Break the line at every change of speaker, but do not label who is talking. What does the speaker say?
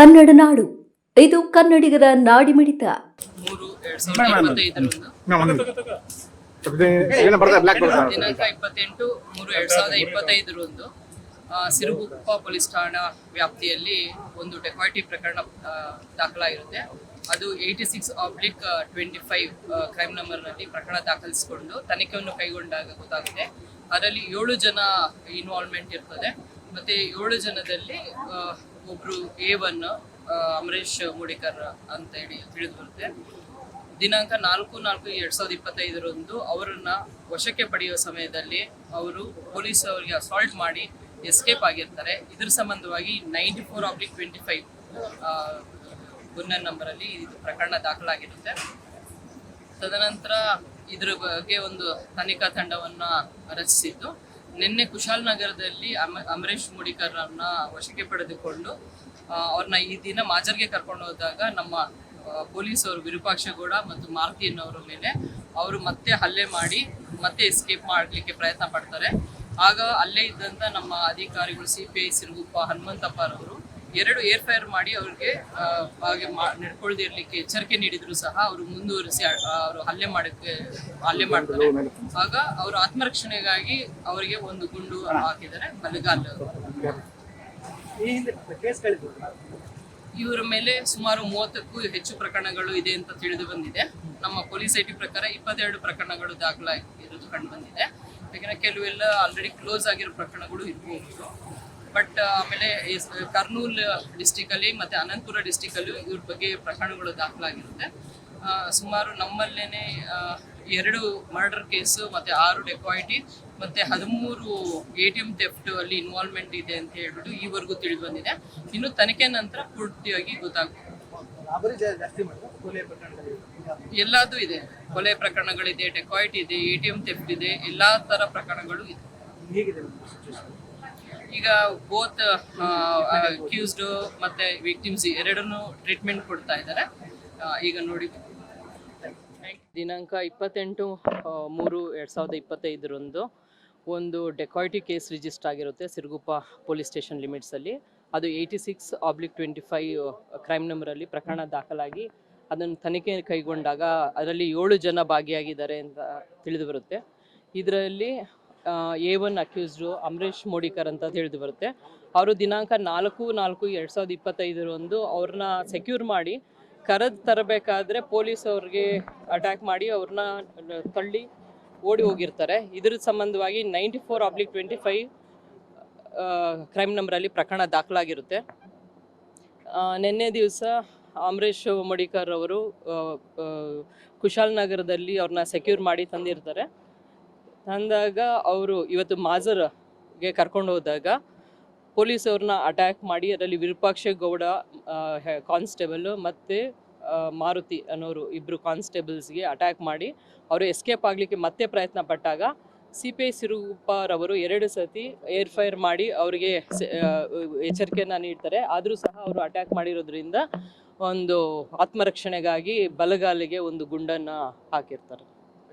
ಕನ್ನಡ ನಾಡು. ಇದು ಕನ್ನಡಿಗರ ನಾಡಿಮಿಡಿತ.
ದಿನಾಂಕ ಇಪ್ಪತ್ತೆಂಟು ಮೂರು ಎರಡ್ ಸಾವಿರದ ಸಿರುಗುಪ್ಪ ಪೊಲೀಸ್ ಠಾಣಾ ವ್ಯಾಪ್ತಿಯಲ್ಲಿ ಒಂದು ಡೆಕಾಯಿಟಿ ಪ್ರಕರಣ ದಾಖಲಾಗಿರುತ್ತೆ. ಅದು eighty six oblique twenty five crime ನಂಬರ್ನಲ್ಲಿ ಪ್ರಕರಣ ದಾಖಲಿಸಿಕೊಂಡು ತನಿಖೆಯನ್ನು ಕೈಗೊಂಡಾಗ ಗೊತ್ತಾಗುತ್ತೆ. ಅದರಲ್ಲಿ ಏಳು ಜನ ಇನ್ವಾಲ್ವ್ಮೆಂಟ್ ಇರ್ತದೆ. ಮತ್ತೆ ಏಳು ಜನದಲ್ಲಿ ಒಬ್ರು ಎ ಒನ್ ಅಮರೇಶ್ ಮೂಡಿಕರ್ ಅಂತ ಹೇಳಿ ತಿಳಿದು ಬರುತ್ತೆ ದಿನಾಂಕ ನಾಲ್ಕು ನಾಲ್ಕು ಎರಡ್ ಸಾವಿರದ ಇಪ್ಪತ್ತೈದರಂದು ಅವರನ್ನ ವಶಕ್ಕೆ ಪಡೆಯುವ ಸಮಯದಲ್ಲಿ ಅವರು ಪೊಲೀಸ್ ಅವರಿಗೆ ಅಸಾಲ್ಟ್ ಮಾಡಿ ಎಸ್ಕೇಪ್ ಆಗಿರ್ತಾರೆ. ಇದ್ರ ಸಂಬಂಧವಾಗಿ ninety four oblique twenty five ಗುನ್ನನ್ ನಂಬರಲ್ಲಿ ಇದು ಪ್ರಕರಣ ದಾಖಲಾಗಿರುತ್ತೆ. ತದನಂತರ ಇದ್ರ ಬಗ್ಗೆ ಒಂದು ತನಿಖಾ ತಂಡವನ್ನ ರಚಿಸಿದ್ದು. ನಿನ್ನೆ ಕುಶಾಲನಗರದಲ್ಲಿ ಅಮ, ಅಮರೇಶ್ ಮುಡಿಕರ್ ಅವ್ರನ್ನ ವಶಕ್ಕೆ ಪಡೆದುಕೊಂಡು ಅವ್ರನ್ನ ಈ ದಿನ ಮಾಜರ್ಗೆ ಕರ್ಕೊಂಡು ಹೋದಾಗ ನಮ್ಮ ಪೊಲೀಸ್ ಅವರು ವಿರೂಪಾಕ್ಷಗೌಡ ಮತ್ತು ಮಾರುತಿ ಅನ್ನೋರ ಮೇಲೆ ಅವರು ಮತ್ತೆ ಹಲ್ಲೆ ಮಾಡಿ ಮತ್ತೆ ಎಸ್ಕೇಪ್ ಮಾಡಲಿಕ್ಕೆ ಪ್ರಯತ್ನ ಪಡ್ತಾರೆ. ಆಗ ಅಲ್ಲೇ ಇದ್ದಂಥ ನಮ್ಮ ಅಧಿಕಾರಿಗಳು ಸಿ ಪಿ ಐ ಸಿರುಗುಪ್ಪ ಹನುಮಂತಪ್ಪರವರು ಎರಡು ಏರ್ ಫೈರ್ ಮಾಡಿ ಅವ್ರಿಗೆ ಹಾಗೆ ನಡ್ಕೊಳ್ದೇ ಇರ್ಲಿಕ್ಕೆ ಎಚ್ಚರಿಕೆ ನೀಡಿದ್ರು ಸಹ ಅವರು ಮುಂದುವರಿಸಿ ಅವರು ಹಲ್ಲೆ ಮಾಡಕ್ಕೆ, ಹಲ್ಲೆ ಮಾಡ್ತಾರೆ. ಆಗ ಅವರು ಆತ್ಮರಕ್ಷಣೆಗಾಗಿ ಅವರಿಗೆ ಒಂದು ಗುಂಡು ಹಾಕಿದ್ದಾರೆ, ಬಲಗಾಲ. ಇವರ ಮೇಲೆ ಸುಮಾರು ಮೂವತ್ತಕ್ಕೂ ಹೆಚ್ಚು ಪ್ರಕರಣಗಳು ಇದೆ ಅಂತ ತಿಳಿದು ಬಂದಿದೆ. ನಮ್ಮ ಪೊಲೀಸ್ ಐಟಿ ಪ್ರಕಾರ ಇಪ್ಪತ್ತೆರಡು ಪ್ರಕರಣಗಳು ದಾಖಲಾಗಿರೋದು ಕಂಡು ಬಂದಿದೆ. ಯಾಕಂದ್ರೆ ಕೆಲವೆಲ್ಲ ಆಲ್ರೆಡಿ ಕ್ಲೋಸ್ ಆಗಿರೋ ಪ್ರಕರಣಗಳು ಇರ್ಬೋದು. ಬಟ್ ಆಮೇಲೆ ಕರ್ನೂಲ್ ಡಿಸ್ಟಿಕ್ ಅಲ್ಲಿ ಮತ್ತೆ ಅನಂತಪುರ ಡಿಸ್ಟಿಕ್ ಅಲ್ಲಿ ಇವ್ರ ಬಗ್ಗೆ ಪ್ರಕರಣಗಳು ದಾಖಲಾಗಿರುತ್ತೆ. ಸುಮಾರು ನಮ್ಮಲ್ಲೇನೆ ಎರಡು ಮರ್ಡರ್ ಕೇಸು ಮತ್ತೆ ಆರು ಡೆಕಾಯಿಟಿ ಮತ್ತೆ ಹದಿಮೂರು ಎ ಟಿ ಎಂ ಥೆಫ್ಟ್ ಅಲ್ಲಿ ಇನ್ವಾಲ್ವ್ಮೆಂಟ್ ಇದೆ ಅಂತ ಹೇಳ್ಬಿಟ್ಟು ಈವರೆಗೂ ತಿಳಿದು ಬಂದಿದೆ. ಇನ್ನು ತನಿಖೆ ನಂತರ ಪೂರ್ತಿಯಾಗಿ ಗೊತ್ತಾಗುತ್ತೆ ಎಲ್ಲದೂ ಇದೆ. ಕೊಲೆ ಪ್ರಕರಣಗಳಿದೆ ಡೆಕಾಯಿಟ್ ಇದೆ ಎ ಟಿ ಎಂ ಥೆಫ್ಟ್ ಇದೆ ಎಲ್ಲಾ ತರ ಪ್ರಕರಣಗಳು ಇದೆ. ಈಗ ಬೋತ್ ಅಕ್ಯೂಸ್ಡ್ ಮತ್ತೆ ವಿಕ್ಟಿಮ್ಸ್ ಎರಡನ್ನೂ ಟ್ರೀಟ್ಮೆಂಟ್ ಕೊಡ್ತಾ ಇದ್ದಾರೆ. ಈಗ ನೋಡಿ. ದಿನಾಂಕ ಇಪ್ಪತ್ತೆಂಟು ಮೂರು ಎರಡು ಸಾವಿರದ ಇಪ್ಪತ್ತೈದರಂದು ಒಂದು ಡೆಕಾಯಿಟಿ ಕೇಸ್ ರಿಜಿಸ್ಟರ್ ಆಗಿರುತ್ತೆ ಸಿರುಗುಪ್ಪ ಪೊಲೀಸ್ ಸ್ಟೇಷನ್ ಲಿಮಿಟ್ಸಲ್ಲಿ ಅದು eighty six oblique twenty five crime ನಂಬರಲ್ಲಿ ಪ್ರಕರಣ ದಾಖಲಾಗಿ ಅದನ್ನು ತನಿಖೆ ಕೈಗೊಂಡಾಗ ಅದರಲ್ಲಿ ಏಳು ಜನ ಭಾಗಿಯಾಗಿದ್ದಾರೆ ಅಂತ ತಿಳಿದು ಬರುತ್ತೆ. ಇದರಲ್ಲಿ A one accused Amarish Modikar ಅಂತ ತಿಳಿದು ಬರುತ್ತೆ. ಅವರು ದಿನಾಂಕ ನಾಲ್ಕು ನಾಲ್ಕು, ಎರಡು ಸಾವಿರದ ಇಪ್ಪತ್ತೈದರಂದು ಅವ್ರನ್ನ ಸೆಕ್ಯೂರ್ ಮಾಡಿ, ಕರೆದು ತರಬೇಕಾದ್ರೆ ಪೊಲೀಸ್ ಅವ್ರಿಗೆ ಅಟ್ಯಾಕ್ ಮಾಡಿ, ಅವ್ರನ್ನ ತಳ್ಳಿ ಓಡಿ ಹೋಗಿರ್ತಾರೆ. ಇದ್ರ ಸಂಬಂಧವಾಗಿ ninety four oblique twenty five crime ನಂಬರಲ್ಲಿ ಪ್ರಕರಣ ದಾಖಲಾಗಿರುತ್ತೆ. ನಿನ್ನೆ ದಿವಸ ಅಮರೇಶ್ ಮಡಿಕರ್ ಅವರು ಕುಶಾಲ್ ನಗರದಲ್ಲಿ ಅವ್ರನ್ನ ಸೆಕ್ಯೂರ್ ಮಾಡಿ ತಂದಿರ್ತಾರೆ. ತಂದಾಗ ಅವರು ಇವತ್ತು ಮಾಜರ್ಗೆ ಕರ್ಕೊಂಡು ಹೋದಾಗ ಪೊಲೀಸ್ ಅವ್ರನ್ನ ಅಟ್ಯಾಕ್ ಮಾಡಿ ಅದರಲ್ಲಿ ವಿರೂಪಾಕ್ಷ ಗೌಡ ಕಾನ್ಸ್ಟೇಬಲ್ ಮತ್ತು ಮಾರುತಿ ಅನ್ನೋರು ಇಬ್ಬರು ಕಾನ್ಸ್ಟೇಬಲ್ಸ್ಗೆ ಅಟ್ಯಾಕ್ ಮಾಡಿ ಅವರು ಎಸ್ಕೇಪ್ ಆಗಲಿಕ್ಕೆ ಮತ್ತೆ ಪ್ರಯತ್ನ ಪಟ್ಟಾಗ ಸಿ ಪಿ ಐ ಸಿರುಗುಪ್ಪರವರು ಎರಡು ಸತಿ ಏರ್ ಫೈರ್ ಮಾಡಿ ಅವರಿಗೆ ಎಚ್ಚರಿಕೆಯನ್ನು ನೀಡ್ತಾರೆ. ಆದರೂ ಸಹ ಅವರು ಅಟ್ಯಾಕ್ ಮಾಡಿರೋದ್ರಿಂದ ಒಂದು ಆತ್ಮರಕ್ಷಣೆಗಾಗಿ ಬಲಗಾಲಿಗೆ ಒಂದು ಗುಂಡನ್ನು ಹಾಕಿರ್ತಾರೆ.